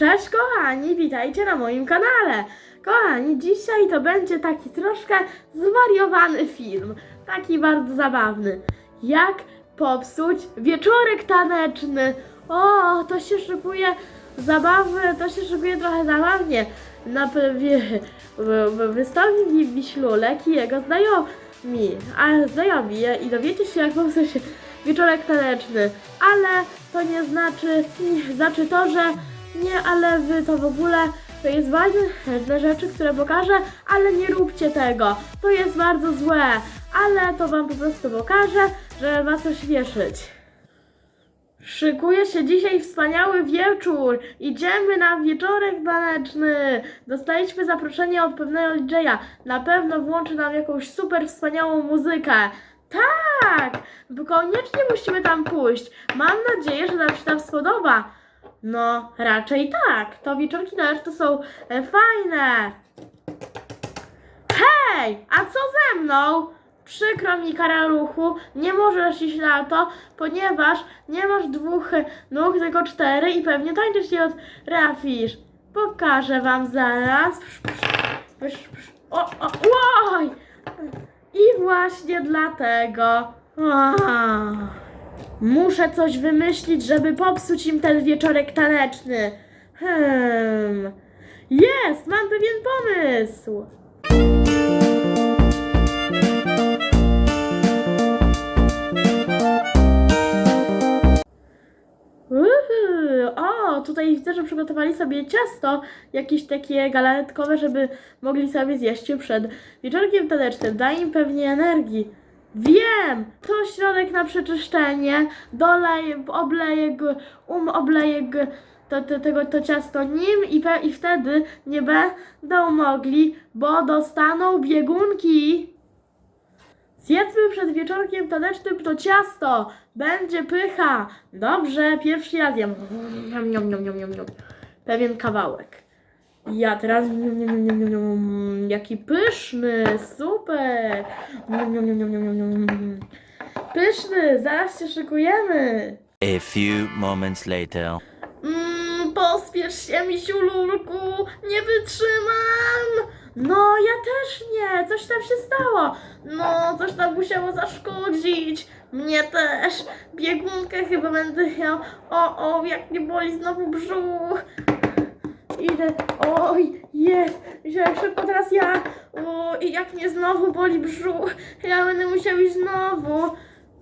Cześć kochani, witajcie na moim kanale. Kochani, dzisiaj to będzie taki troszkę zwariowany film. Taki bardzo zabawny. Jak popsuć wieczorek taneczny. O, to się szykuje zabawne, to się szykuje trochę zabawnie. Na wystąpi Wiślulek i jego znajomi, a znajomi i dowiecie się jak popsuć wieczorek taneczny. Ale to nie znaczy, znaczy to, że nie, ale wy to w ogóle to jest ważne rzeczy, które pokażę, ale nie róbcie tego. To jest bardzo złe, ale to wam po prostu pokażę, żeby was ośmieszyć. Szykuje się dzisiaj wspaniały wieczór. Idziemy na wieczorek taneczny. Dostaliśmy zaproszenie od pewnego DJ-a. Na pewno włączy nam jakąś super wspaniałą muzykę. Tak! Koniecznie musimy tam pójść. Mam nadzieję, że nam się tam spodoba. No, raczej tak. To wieczorki taneczne to są e, fajne. Hej, a co ze mną? Przykro mi, karaluchu, nie możesz iść na to, ponieważ nie masz dwóch nóg, tylko cztery i pewnie tańczysz nie trafisz. Pokażę wam zaraz. O, o, oj! I właśnie dlatego. Ah. Muszę coś wymyślić, żeby popsuć im ten wieczorek taneczny. Hmm. Jest, mam pewien pomysł. O, tutaj widzę, że przygotowali sobie ciasto, jakieś takie galaretkowe, żeby mogli sobie zjeść przed wieczorkiem tanecznym. Da im pewnie energii. Wiem! To środek na przeczyszczenie. Dolej, obleję go, um, obleję go, to, to, tego, to ciasto nim i, pe, i wtedy nie będą mogli, bo dostaną biegunki. Zjedzmy przed wieczorkiem tanecznym to ciasto. Będzie pycha. Dobrze, pierwszy raz jem. Pewien kawałek. Ja teraz. Jaki pyszny, super. Pyszny, zaraz się szykujemy. A few moments later. Mmm, pospiesz się, misiu lulku, nie wytrzymam! No, ja też nie, coś tam się stało. No, coś tam musiało zaszkodzić. Mnie też. Biegunkę chyba będę miał. O, o, jak mnie boli znowu brzuch. Idę, oj, jest, wziąłem szybko teraz ja. O, i jak mnie znowu boli brzuch, ja będę musiał iść znowu.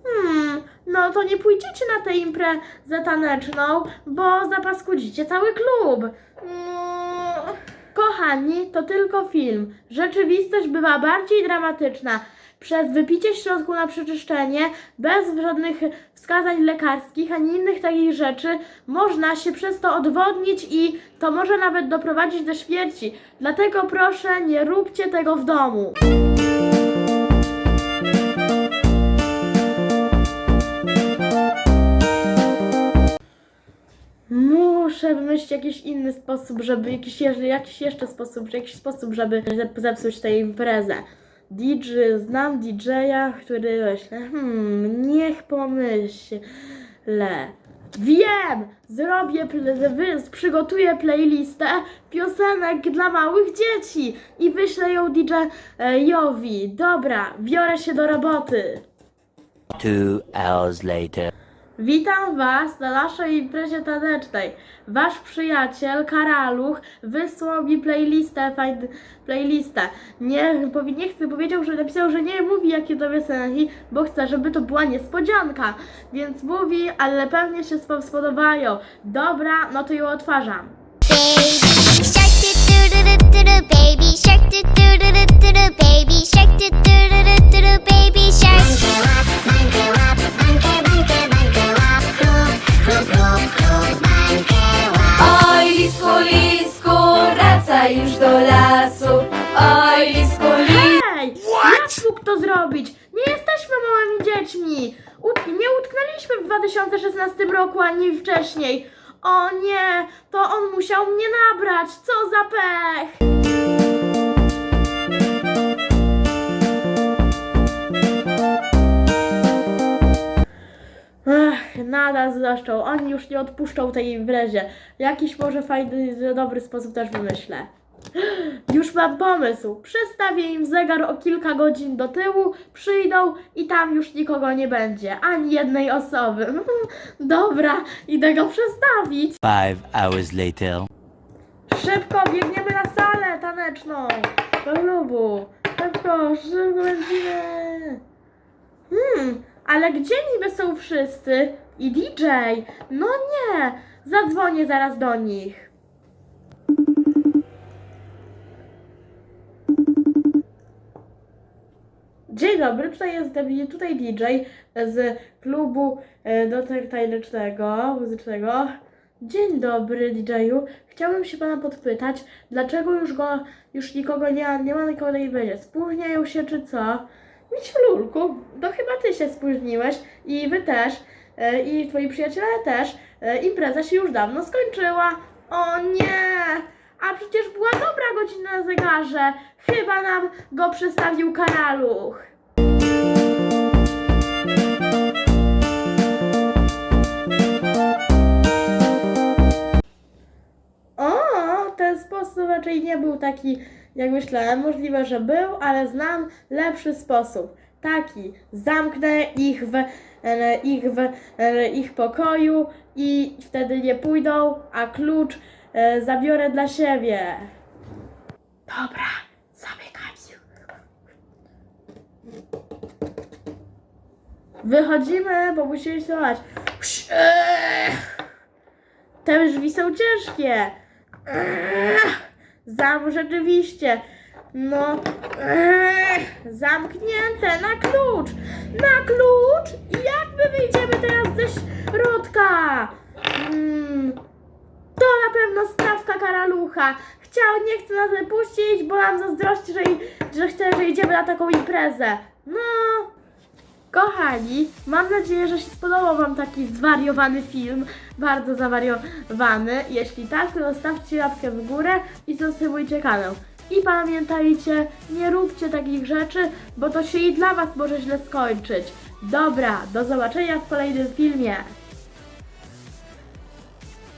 Hmm, no to nie pójdziecie na tę imprezę taneczną, bo zapaskudzicie cały klub. Mm. Kochani, to tylko film. Rzeczywistość bywa bardziej dramatyczna. Przez wypicie środku na przeczyszczenie, bez żadnych wskazań lekarskich ani innych takich rzeczy, można się przez to odwodnić i to może nawet doprowadzić do śmierci. Dlatego proszę, nie róbcie tego w domu. Muszę wymyślić jakiś inny sposób, żeby jakiś, jakiś jeszcze sposób, jakiś sposób, żeby zep- zepsuć tę imprezę. DJ, znam DJ-a, który myślę, hmm, niech pomyślę. Wiem! Zrobię, przygotuję playlistę piosenek dla małych dzieci i wyślę ją DJ-owi. Dobra, biorę się do roboty. Two hours later. Witam Was na naszej imprezie tanecznej. Wasz przyjaciel Karaluch wysłał mi playlistę, fajn, playlistę. Nie, powi- nie chcę, powiedział, że napisał, że nie mówi jakie to piosenki, bo chce, żeby to była niespodzianka. Więc mówi, ale pewnie się spod- spodobają. Dobra, no to ją odtwarzam. Baby shark baby shark dziećmi! Ut- nie utknęliśmy w 2016 roku ani wcześniej. O nie, to on musiał mnie nabrać. Co za pech! Ach, nada zresztą, oni już nie odpuszczą tej imprezie. Jakiś może fajny, dobry sposób też wymyślę. Już mam pomysł. Przestawię im zegar o kilka godzin do tyłu, przyjdą i tam już nikogo nie będzie. Ani jednej osoby. Dobra, idę go przestawić. Five hours later. Szybko, biegniemy na salę taneczną. Do klubu. Szybko, szybko lecimy. Hmm, ale gdzie niby są wszyscy? I DJ? No nie, zadzwonię zaraz do nich. Dzień dobry, tutaj jest tutaj DJ z klubu e, do tanecznego, muzycznego. Dzień dobry DJ-u. Chciałbym się pana podpytać, dlaczego już go, już nikogo nie, nie ma nikogo nie będzie? Spóźniają się czy co? Miciululku, to chyba ty się spóźniłeś i wy też, e, i twoi przyjaciele też. E, impreza się już dawno skończyła. O nie! A przecież była dobra godzina na zegarze. Chyba nam go przestawił karaluch. O, ten sposób raczej nie był taki, jak myślałem. Możliwe, że był, ale znam lepszy sposób. Taki, zamknę ich w, e, ich w e, ich pokoju i wtedy nie pójdą, a klucz e, zabiorę dla siebie. Dobra, zamykaj się. Wychodzimy, bo musimy słuchać. Te drzwi są ciężkie. Ech, Zam rzeczywiście. No. Ech, Zamknięte na klucz. Na klucz. Jak my wyjdziemy teraz ze środka? Mm, to na pewno stawka karalucha. Chciał, nie chce nas wypuścić, bo nam zazdrości, że, że chce, że idziemy na taką imprezę. No. Kochani, mam nadzieję, że się spodobał Wam taki zwariowany film, bardzo zawariowany. Jeśli tak, to zostawcie łapkę w górę i subskrybujcie kanał. I pamiętajcie, nie róbcie takich rzeczy, bo to się i dla Was może źle skończyć. Dobra, do zobaczenia w kolejnym filmie.